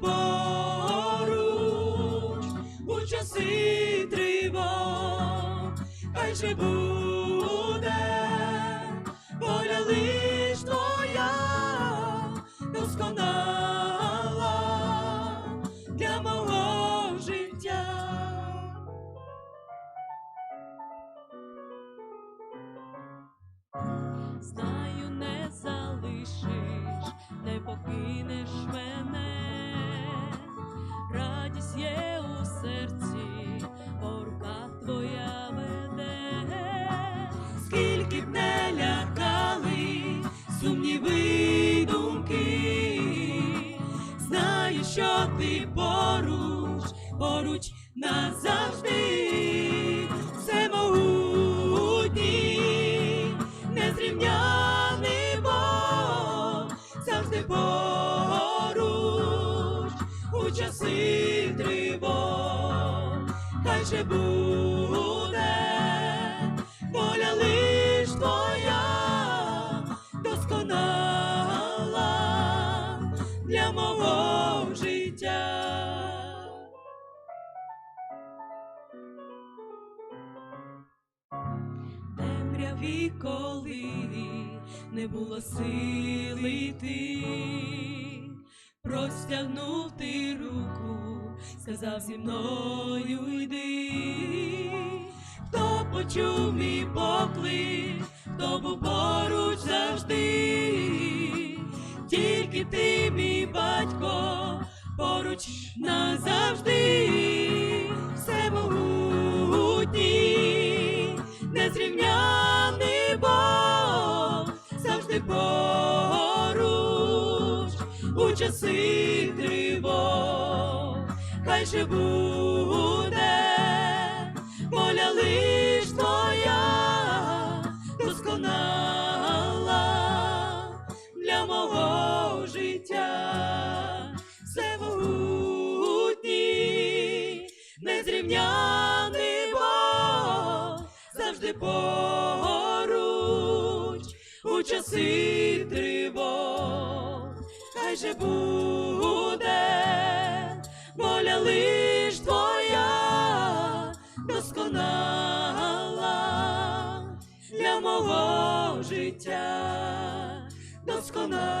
поруч у часи тривог, хай же буде воля лиш твоя досконала для мого життя. Знаю, не залишиш, не покинеш мене радість є у серці, бо рука твоя веде. скільки б не лякали сумніви думки, знаю, що ти поруч, поруч назавжди, хай же буде воля лиш твоя досконала для мого життя. Темряві, коли не було сили йти, простягнув ти руку, сказав зі мною йди, хто почув мій поклик, хто був поруч завжди, тільки ти, мій батько, поруч назавжди, всемогутній, незрівняний Бог, завжди поруч, у часи хай же буде. Воля лиш твоя досконала для мого життя, всемогутній, незрівняний Бог, завжди поруч, у часи тривог, хай же буде воля лиш твоя досконала для мого життя, досконала.